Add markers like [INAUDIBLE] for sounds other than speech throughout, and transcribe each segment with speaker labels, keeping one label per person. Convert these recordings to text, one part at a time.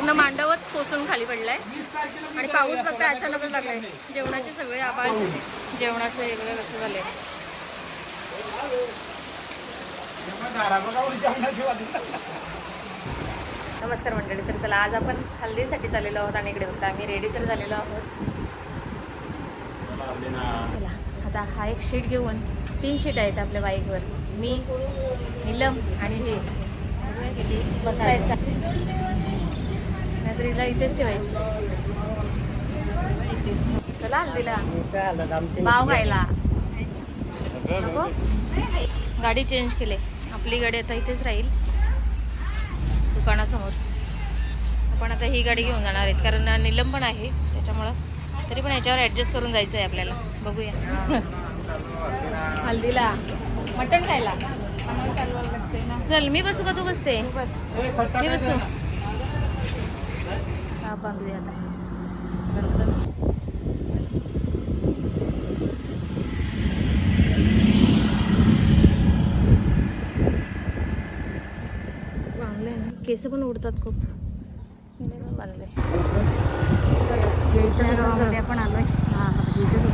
Speaker 1: पूर्ण मांडवच कोसळून खाली पडलाय. आणि पाऊस फक्त अचानकच लागलाय. जेवणाचे सगळे आभाळ जेवणाचं वेगळं कसं झालंय. नमस्कार मंडळी तर चला आज आपण हल्दीसाठी चाललेलो आहोत आणि इकडे होता. आम्ही रेडी तर झालेलो आहोत. चला आता हा एक शीट घेऊन तीन शीट आहेत आपल्या बाईकवर. मी नीलम आणि हे. बघूया किती मस्त आहेत. हिला इथेच ठेवायची. चला हल्दीला. पाव खायला. नको? गाडी चेंज केली. आपली गाडी आता इथेच राहील. दुकानासमोर. आपण आता ही गाडी घेऊन जाणार आहेत. कारण निलम पण आहे. त्याच्यामुळं तरी पण याच्यावर ॲडजस्ट करून जायचं आहे आपल्याला. बघूया. हल्दीला. मटण खायला. चल मी बसू का? तू बसते. मी बसू. हा। बांधूया आता बांधले केस पण उडतात खूप बांधले गावामध्ये आपण आलोय इथून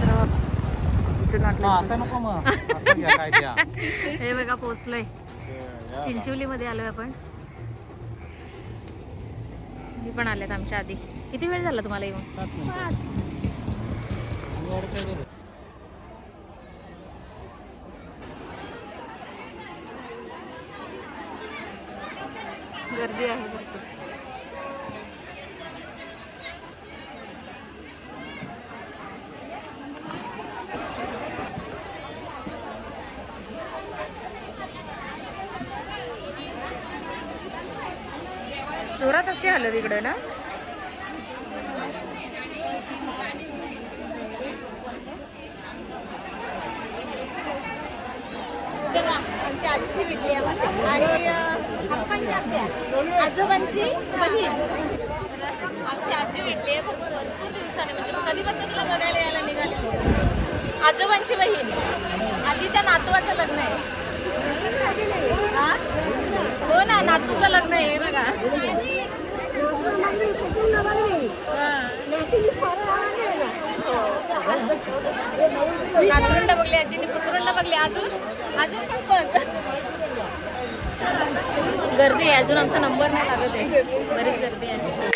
Speaker 1: वाटलं
Speaker 2: असं नको मग। असं घ्या काय द्या [LAUGHS]
Speaker 1: हे बघा पोचलोय चिंचोली मध्ये आलोय आपण. मी पण आलेत आमच्या आधी. किती वेळ झाला तुम्हाला येऊन? गर्दी आहे भरपूर. जोरात असते हलत इकडं ना?
Speaker 3: आमची आजीची भेटली आम्हाला आणि आप्पांची आत्या. आजोबांची बहीण. आमची आजी भेटली आहे फक्त भरपूर दिवसाने. म्हणजे कधीपासून तिला बघायला यायला निघाली? आजोबांची बहीण. आजीच्या नातवाचं लग्न आहे. हो ना नातूचं लग्न आहे बघा. नातरुंड बघले आजीने पुतरुंड बघले अजून? अजून पण
Speaker 1: गर्दी आहे अजून आमचा नंबर नाही लागत आहे. बरीच गर्दी आहे.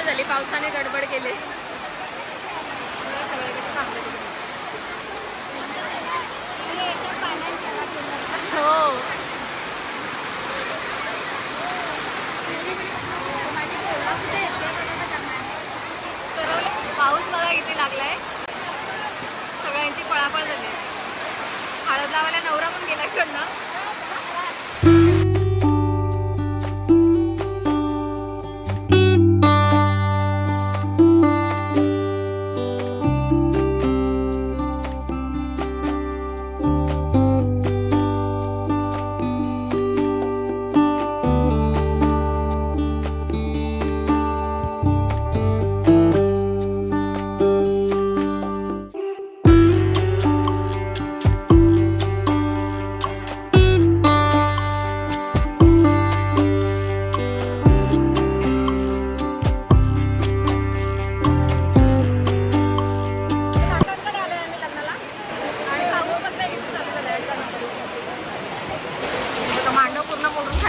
Speaker 1: गडबड झाली पावसाने गडबड केली. सगळं थांबलं हो. पाऊस बघा किती लागलाय. सगळ्यांची पळापळ झाली. हळद लावायला नवरा पण गेला कडनं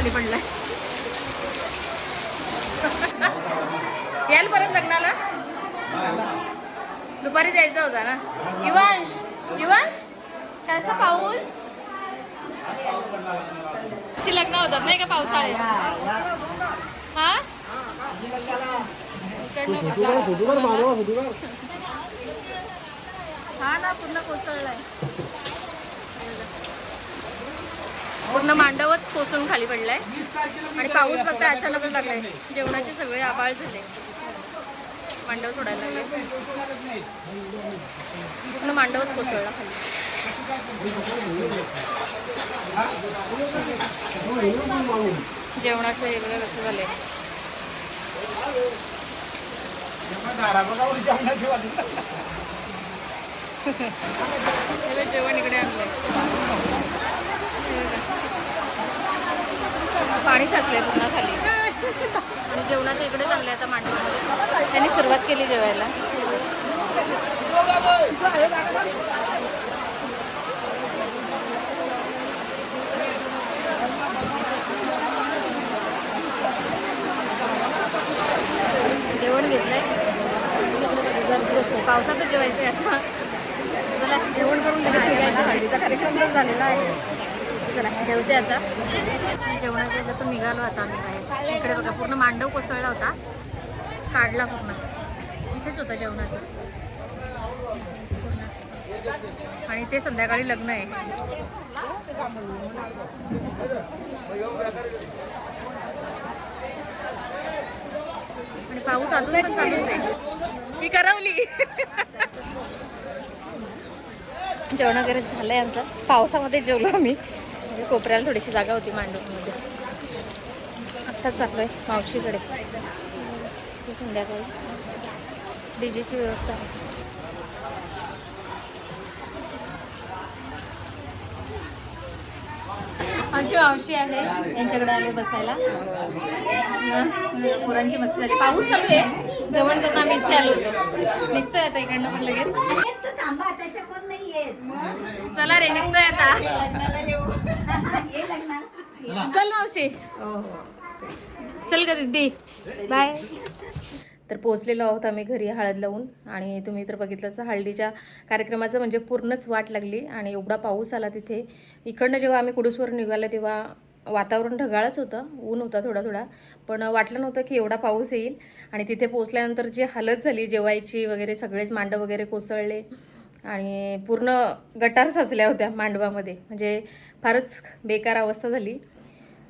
Speaker 1: खाली पडलाय. याल परत लग्नाला? दुपारी जायचा होता ना? इवांश इवांश कसा पाऊस? लग्न होतात नाही का पावसाळ्या हा? हा ना पूर्ण कोसळलाय. पूर्ण मांडवच कोसळून खाली पडलाय. आणि पाऊस फक्त अचानक लागलाय. जेवणाचे सगळे आबाळ झाले. मांडव सोडायला लागले. पूर्ण मांडवच कोसळला खाली. जेवणाचं हे बघा कसं झालंय. जेवण इकडे आणलंय. पाणी साचलंय पूर्ण खाली. आणि जेवणाचं इकडे आणलंय आता मांडवामध्ये त्यांनी सुरुवात केली जेवायला. जेवण घेतलंय. पावसातच जेवायचं आहे आता. जेवण करून हळदीचा कार्यक्रम झालेला आहे. चला ठेवते आता. जेवणाच्या ह्याच्यातून निघालो आता आम्ही बाहेर. इकडे बघा पूर्ण मांडव कोसळला होता. काढला पूर्ण. इथेच होता जेवणाचं. आणि ते संध्याकाळी लग्न आहे. आणि पाऊस अजून पण चालूच आहे. ही करवली. [LAUGHS] जेवण वगैरे झालं आहे आमचं. पावसामध्ये जेवलो आम्ही. म्हणजे कोपऱ्याला थोडीशी जागा होती मांडवमध्ये आत्ताच चाललो आहे मावशीकडे संध्याकाळी. डीजेची व्यवस्था आहे. आमची मावशी आहे. यांच्याकडे आले बसायला. न- पोरांची मस्ती झाली. पाऊस चालू आहे. जेवण करून आम्ही इथे आलो होतो. निघतोय आता इकडनं पण लगेच
Speaker 4: येत तर थांबा तसं कोण नाही येत
Speaker 1: चला रे निघतोय आता. चल मावशी. चल का दीदी. बाय तर पोहोचलेलो आहोत आम्ही घरी हळद लावून आणि तुम्ही तर बघितलंच हळदीच्या कार्यक्रमाचं म्हणजे पूर्णच वाट लागली आणि एवढा पाऊस आला तिथे. इकडनं जेव्हा आम्ही कुडूसवर निघालो तेव्हा वातावरण ढगाळच होतं ऊन होता थोडा थोडा पण वाटलं नव्हतं की एवढा पाऊस येईल. आणि तिथे पोहोचल्यानंतर जी हालत झाली जेवायची वगैरे सगळेच मांडं वगैरे कोसळले. आणि पूर्ण गटार साचल्या होत्या मांडवामध्ये. म्हणजे फारच बेकार अवस्था झाली.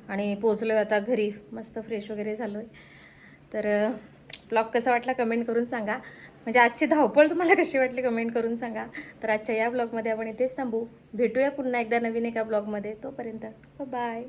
Speaker 1: आणि पोचलो आता घरी. मस्त फ्रेश वगैरे झालो आहे तर ब्लॉग कसा वाटला कमेंट करून सांगा. म्हणजे आजची धावपळ तुम्हाला कशी वाटली कमेंट करून सांगा. तर आजच्या या ब्लॉगमध्ये आपण इथेच थांबू. भेटूया पुन्हा एकदा नवीन एका ब्लॉगमध्ये तोपर्यंत बाय